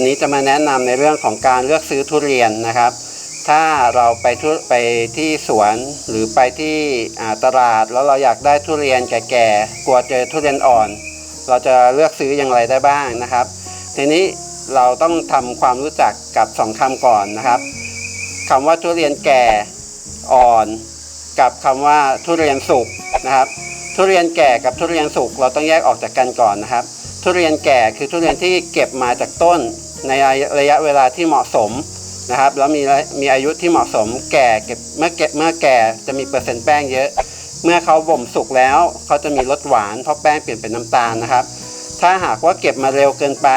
วันนี้จะมาแนะนำในเรื่องของการเลือกซื้อทุเรียนนะครับ ถ้าเราไปทุไปที่สวนหรือไปที่ตลาดแล้วเราอยากได้ทุเรียนแก่ๆกลัวเจอทุเรียนอ่อน เราจะเลือกซื้ออย่างไรได้บ้างนะครับ ทีนี้เราต้องทำความรู้จักกับสองคำก่อนนะครับคำว่าทุเรียนแก่อ่อน กับคำว่าทุเรียนสุกนะครับ ทุเรียนแก่กับทุเรียนสุกเราต้องแยกออกจากกันก่อนนะครับทุเรียนแก่คือทุเรียนที่เก็บมาจากต้น ในระยะเวลาที่เหมาะสมนะครับแล้วมีมีอายุที่เหมาะสมแก่เก็บเมื่อเก็บเมื่อแก่จะมีเปอร์เซ็นต์แป้งเยอะ เมื่อเขาบ่มสุกแล้วเขาจะมีรสหวานเพราะแป้งเปลี่ยนเป็นน้ำตาลนะครับ ถ้าหากว่าเก็บมาเร็วเกินไป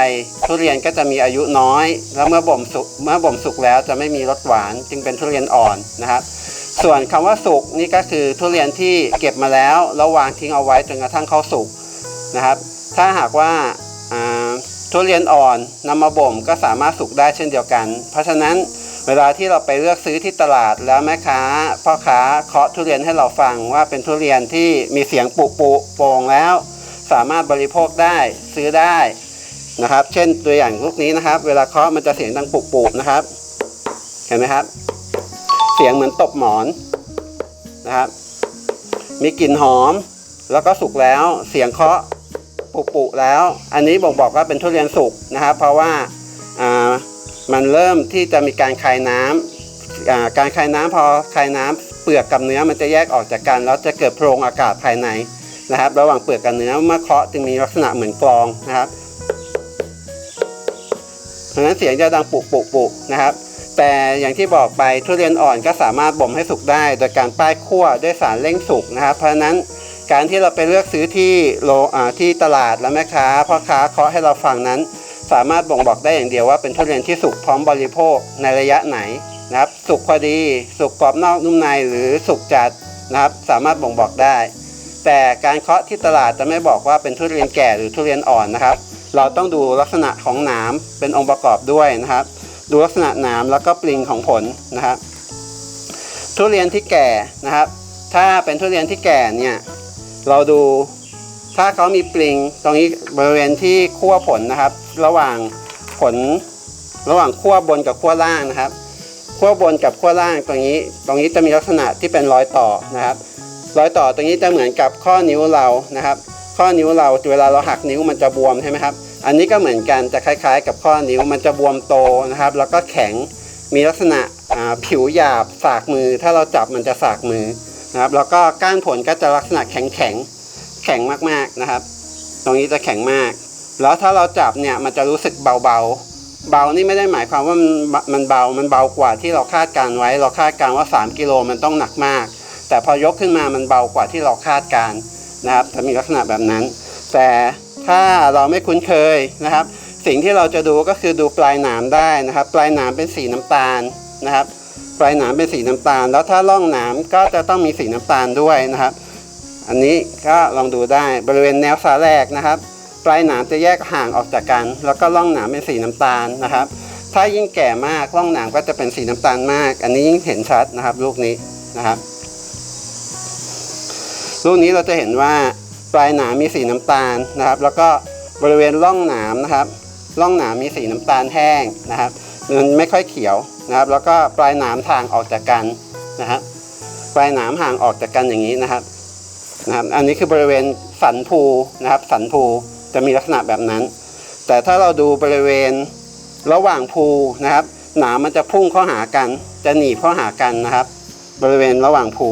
ทุเรียนก็จะมีอายุน้อย แล้วเมื่อบ่มสุกเมื่อบ่มสุกแล้วจะไม่มีรสหวาน จึงเป็นทุเรียนอ่อนนะครับ ส่วนคำว่าสุกนี่ก็คือทุเรียนที่เก็บมาแล้วแล้ววางทิ้งเอาไว้จนกระทั่งเขาสุกนะครับ ถ้าหากว่า ทุเรียนอ่อนนำมาบ่มก็สามารถสุกได้เช่นเดียวกัน เพราะฉะนั้นเวลาที่เราไปเลือกซื้อที่ตลาดแล้วแม่ค้า พ่อค้าเคาะทุเรียนให้เราฟังว่าเป็นทุเรียนที่มีเสียงปุปุโป่งแล้ว สามารถบริโภคได้ซื้อได้นะครับ เช่นตัวอย่างลูกนี้นะครับ เวลาเคาะมันจะเสียงดังปุปุนะครับ เห็นไหมครับ เสียงเหมือนตบหมอนนะครับ มีกลิ่นหอม แล้วก็สุกแล้วเสียงเคาะ ปุปุแล้ว อันนี้บ่งบอกว่าเป็นทุเรียนสุกนะครับ เพราะว่ามันเริ่มที่จะมีการคายน้ำอ่าการคายน้ำพอคายน้ำเปลือกกับเนื้อมันจะแยกออกจากกันแล้วจะเกิดโพรงอากาศภายในนะครับ ระหว่างเปลือกกับเนื้อเมื่อเคาะจึงมีลักษณะเหมือนกลองนะครับเพราะนั้นเสียงจะดังปุปุปุนะครับ แต่อย่างที่บอกไปทุเรียนอ่อนก็สามารถบ่มให้สุกได้ โดยการป้ายคั่วด้วยสารเร่งสุกนะครับ เพราะนั้น การที่เราไปเลือกซื้อที่โลที่ตลาดแล้วแม่ค้าพ่อค้าเคาะให้เราฟังนั้น สามารถบ่งบอกได้อย่างเดียวว่าเป็นทุเรียนที่สุกพร้อมบริโภคในระยะไหนนะครับ สุกพอดี สุกกรอบนอกนุ่มในหรือสุกจัดนะครับ สามารถบ่งบอกได้ แต่การเคาะที่ตลาดจะไม่บอกว่าเป็นทุเรียนแก่หรือทุเรียนอ่อนนะครับ เราต้องดูลักษณะของหนามเป็นองค์ประกอบด้วยนะครับ ดูลักษณะหนามแล้วก็ปลิงของผลนะครับ ทุเรียนที่แก่นะครับ ถ้าเป็นทุเรียนที่แก่เนี่ย เราดูถ้าเขามีปลิงตรงนี้บริเวณที่ขั้วผลนะครับ ระหว่างผลระหว่างขั้วบนกับขั้วล่างนะครับขั้วบนกับขั้วล่างตรงนี้ ตรงนี้จะมีลักษณะที่เป็นรอยต่อนะครับ รอยต่อตรงนี้จะเหมือนกับข้อนิ้วเรานะครับ ข้อนิ้วเราเวลาเราหักนิ้วมันจะบวมใช่ไหมครับ อันนี้ก็เหมือนกันจะคล้าย ๆ กับข้อนิ้วมันจะบวมโตนะครับ แล้วก็แข็งมีลักษณะผิวหยาบสากมือ ถ้าเราจับมันจะสากมือ นะครับ แล้วก็ก้านผลก็จะลักษณะแข็งแข็งแข็งมากๆนะครับ ตรงนี้จะแข็งมาก แล้วถ้าเราจับเนี่ยมันจะรู้สึกเบาๆเบานี่ไม่ได้หมายความว่ามันมันเบา มันเบากว่าที่เราคาดการไว้ เราคาดการว่า 3 กิโลมันต้องหนักมาก แต่พอยกขึ้นมามันเบากว่าที่เราคาดการนะครับ จะมีลักษณะแบบนั้น แต่ถ้าเราไม่คุ้นเคยนะครับ สิ่งที่เราจะดูก็คือดูปลายหนามได้นะครับ ปลายหนามเป็นสีน้ำตาลนะครับ ปลายหนามเป็นสีน้ำตาล แล้วถ้าร่องหนามก็จะต้องมีสีน้ำตาลด้วยนะครับ อันนี้ก็ลองดูได้บริเวณแนวสาแรกนะครับ ปลายหนามจะแยกห่างออกจากกัน แล้วก็ร่องหนามเป็นสีน้ำตาลนะครับ ถ้ายิ่งแก่มากร่องหนามก็จะเป็นสีน้ำตาลมาก อันนี้ยิ่งเห็นชัดนะครับ ลูกนี้นะครับลูกนี้เราจะเห็นว่าปลายหนามมีสีน้ำตาลนะครับ แล้วก็บริเวณร่องหนามนะครับ ร่องหนามมีสีน้ำตาลแห้งนะครับ มันไม่ค่อยเขียวนะครับ แล้วก็ปลายหนามทางออกจากกันนะครับปลายหนามห่างออกจากกันอย่างนี้นะครับนะครับ อันนี้คือบริเวณสันภูนะครับ สันภูจะมีลักษณะแบบนั้น แต่ถ้าเราดูบริเวณระหว่างภูนะครับ หนามมันจะพุ่งเข้าหากัน จะหนีบเข้าหากันนะครับ บริเวณระหว่างภู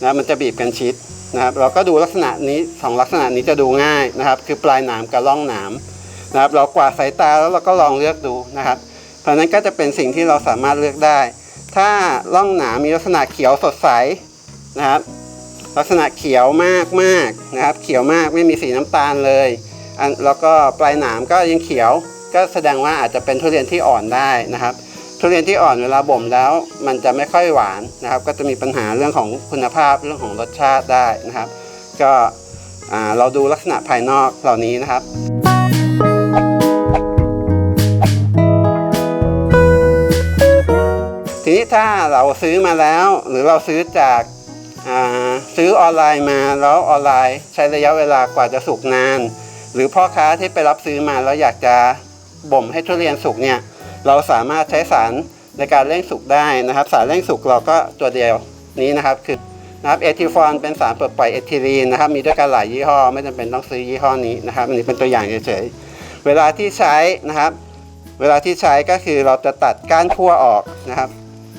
นะมันจะบีบกันชิดนะครับ เราก็ดูลักษณะนี้สองลักษณะนี้จะดูง่ายนะครับ คือปลายหนามกับร่องหนามนะครับ เรากวาดสายตาแล้วเราก็ลองเลือกดูนะครับ เพราะนั้นก็จะเป็นสิ่งที่เราสามารถเลือกได้ ถ้าร่องหนามมีลักษณะเขียวสดใสนะครับ ลักษณะเขียวมากมากๆนะครับ เขียวมากไม่มีสีน้ำตาลเลยอันแล้วก็ปลายหนามก็ยังเขียว ก็แสดงว่าอาจจะเป็นทุเรียนที่อ่อนได้นะครับทุเรียนที่อ่อนเวลาบ่มแล้ว มันจะไม่ค่อยหวานนะครับ ก็จะมีปัญหาเรื่องของคุณภาพเรื่องของรสชาติได้นะครับ ก็เราดูลักษณะภายนอกเหล่านี้นะครับ ทีนี้ถ้าเราซื้อมาแล้ว หรือเราซื้อจากาซื้อออนไลน์มาแล้วออนไลน์ ใช้ระยะเวลากว่าจะสุกนาน หรือพ่อค้าที่ไปรับซื้อมาแล้วอยากจะบ่มให้ทุเรียนสุกเนี่ยเราสามารถใช้สารในการเร่งสุกได้นะครับ สารเร่งสุกเราก็ตัวเดียวนี้นะครับคือนะครับเอทิฟอนเป็นสารเปลดปล่อยเอทิลีนนะครับมีด้วยกันหลายยี่ห้อ ไม่จำเป็นต้องซื้อยี่ห้อนี้นะครับอันนี้เป็นตัวอย่างเฉยๆเวลาที่ใช้นะครับ เวลาที่ใช้ก็คือเราจะตัดก้านขั้วออกนะครับ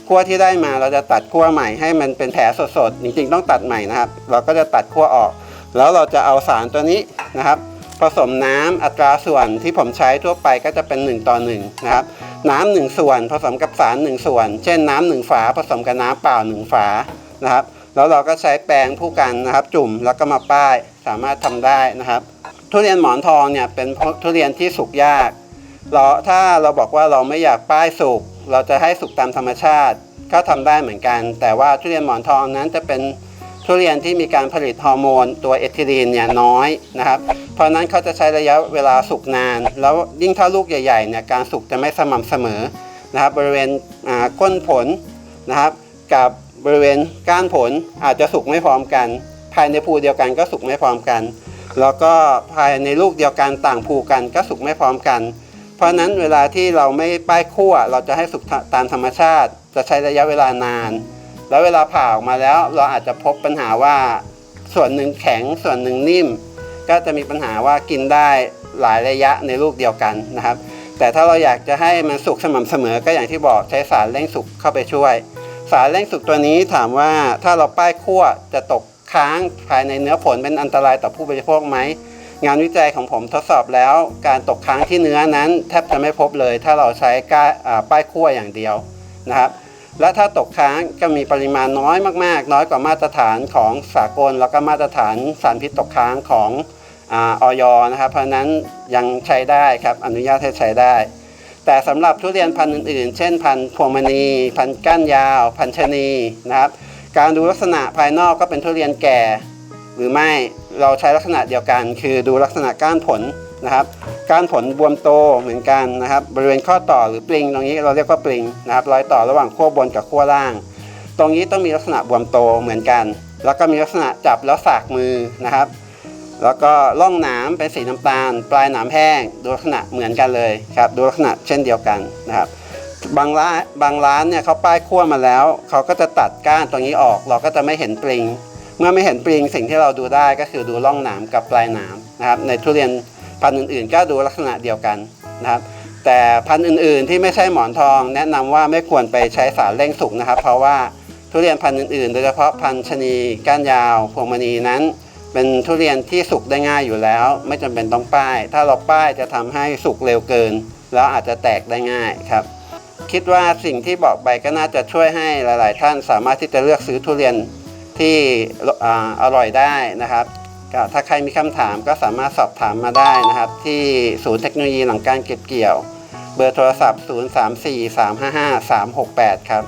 ขั้วที่ได้มาเราจะตัดขั้วใหม่ให้มันเป็นแผลสดๆจริงๆต้องตัดใหม่นะครับ เราก็จะตัดขั้วออก แล้วเราจะเอาสารตัวนี้นะครับ ผสมน้ำอัตราส่วนที่ผมใช้ทั่วไปก็จะเป็น 1 ต่อ1นะครับน้ำหนึ่งส่วนผสมกับสารหนึ่งส่วน เช่นน้ำหนึ่งฝาผสมกับน้ำเปล่าหนึ่งฝานะครับ แล้วเราก็ใช้แปรงผู้กันนะครับ จุ่มแล้วก็มาป้ายสามารถทำได้นะครับ ทุเรียนหมอนทองเนี่ยเป็นทุเรียนที่สุกยากเราถ้าเราบอกว่าเราไม่อยากป้ายสุก เราจะให้สุกตามธรรมชาติก็ทำได้เหมือนกัน แต่ว่าทุเรียนหมอนทองนั้นจะเป็นทุเรียนที่มีการผลิตฮอร์โมนตัวเอทิลีนเนี่ยน้อยนะครับ เพราะนั้นเขาจะใช้ระยะเวลาสุกนาน แล้วยิ่งถ้าลูกใหญ่ๆเนี่ยการสุกจะไม่สม่ำเสมอนะครับ บริเวณก้นผลนะครับ กับบริเวณก้านผลอาจจะสุกไม่พร้อมกัน ภายในภูเดียวกันก็สุกไม่พร้อมกัน แล้วก็ภายในลูกเดียวกันต่างภูกันก็สุกไม่พร้อมกัน เพราะนั้นเวลาที่เราไม่ป้ายคั่วเราจะให้สุกตามธรรมชาติ จะใช้ระยะเวลานาน แล้วเวลาผ่าออกมาแล้วเราอาจจะพบปัญหาว่าส่วนหนึ่งแข็งส่วนหนึ่งนิ่ม ก็จะมีปัญหาว่ากินได้หลายระยะในลูกเดียวกันนะครับ แต่ถ้าเราอยากจะให้มันสุกสม่ำเสมอก็อย่างที่บอกใช้สารเร่งสุกเข้าไปช่วย สารเร่งสุกตัวนี้ถามว่าถ้าเราป้ายคั่วจะตกค้างภายในเนื้อผลเป็นอันตรายต่อผู้บริโภคไหม งานวิจัยของผมทดสอบแล้วการตกค้างที่เนื้อนั้น แทบจะไม่พบเลย ถ้าเราใช้ก้าป้ายคั่วอย่างเดียวนะครับ และถ้าตกค้างก็มีปริมาณน้อยมาก ๆ น้อยกว่ามาตรฐานของสากล แล้วก็มาตรฐานสารพิษตกค้างของออยนะครับ เพราะนั้นยังใช้ได้ครับอนุญาตให้ใช้ได้ แต่สำหรับทุเรียนพันธุ์อื่นๆ เช่นพันธุ์พวงมณี พันธุ์ก้านยาว พันธุ์ชนีนะครับ การดูลักษณะภายนอกก็เป็นทุเรียนแก่หรือไม่ เราใช้ลักษณะเดียวกัน คือดูลักษณะก้านผลนะครับ ก้านผลบวมโตเหมือนกันนะครับ บริเวณข้อต่อหรือปลิงตรงนี้เราเรียกว่าปลิงนะครับรอยต่อระหว่างขั้วบนกับขั้วล่าง ตรงนี้ต้องมีลักษณะบวมโตเหมือนกัน แล้วก็มีลักษณะจับแล้วสากมือนะครับ แล้วก็ร่องหนามเป็นสีน้ำตาล ปลายหนามแห้งดูลักษณะเหมือนกันเลยครับดูลักษณะเช่นเดียวกันนะครับบางร้านบางร้านเนี่ยเขาป้ายคั่วมาแล้ว เขาก็จะตัดก้านตรงนี้ออก เราก็จะไม่เห็นปลิง มื่อไม่เห็นปลิงสิ่งที่เราดูได้ก็คือดูร่องหนามกับปลายหนามนะครับในทุเรียนพันธุ์อื่นๆ ก็ดูลักษณะเดียวกันนะครับ แต่พันธุ์อื่นๆ ที่ไม่ใช่หมอนทอง แนะนำว่าไม่ควรไปใช้สารเร่งสุกนะครับ เพราะว่าทุเรียนพันธุ์อื่นๆ โดยเฉพาะพันธุ์ชนีก้านยาวพวงมณีนั้น เป็นทุเรียนที่สุกได้ง่ายอยู่แล้ว ไม่จำเป็นต้องป้าย ถ้าเราป้ายจะทำให้สุกเร็วเกิน แล้วอาจจะแตกได้ง่ายครับคิดว่าสิ่งที่บอกไปก็น่าจะช่วยให้หลาย ๆ ท่านสามารถที่จะเลือกซื้อทุเรียน ที่อร่อยได้นะครับถ้าใครมีคำถามก็สามารถสอบถามมาได้นะครับ ที่ศูนย์เทคโนโลยีหลังการเก็บเกี่ยว เบอร์โทรศัพท์ 034 355 368 ครับ